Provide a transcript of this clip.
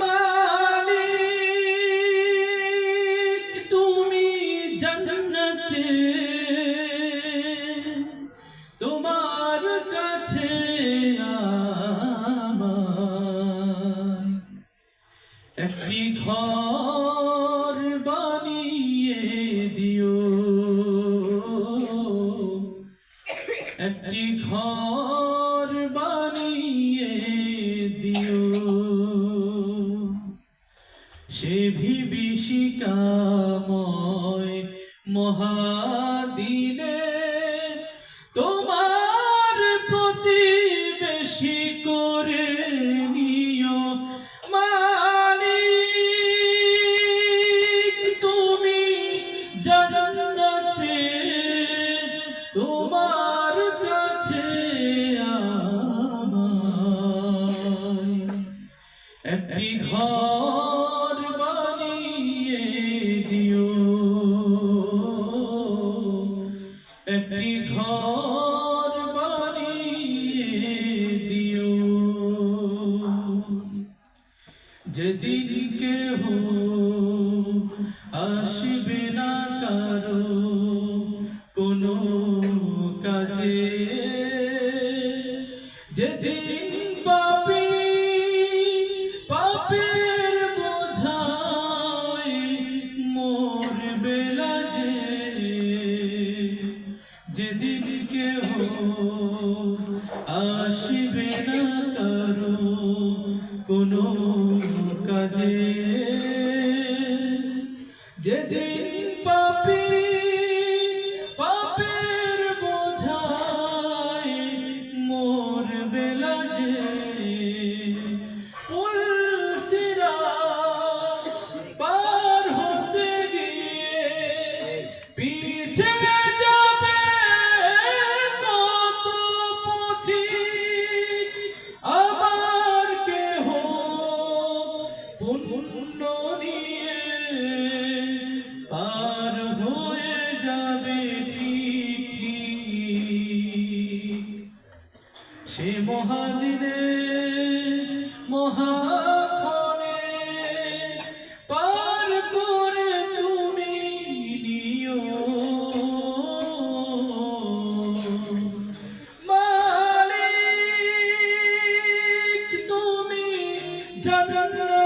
মালিক তুমি জান্নাতে। তোমার কাছে একটি ঘর বানিয়ে দিও। একটি ঘর সে ভিবিষিকাময় মহাদিনে তোমার প্রতিবেশী করে যেদিন কেহ আসবে না কারও কোনো কাজে। যেদিন পাপি পাপের বোঝায় মোর বেলা যে। যেদিন কেহ আসবে না কারও কোনো কাজে নিয়ে পার হয়ে যাবে ঠিক। সে মহাদিনে, মহাক্ষণে পার করে তুমি নিও মালিক, তুমি জান্নাতে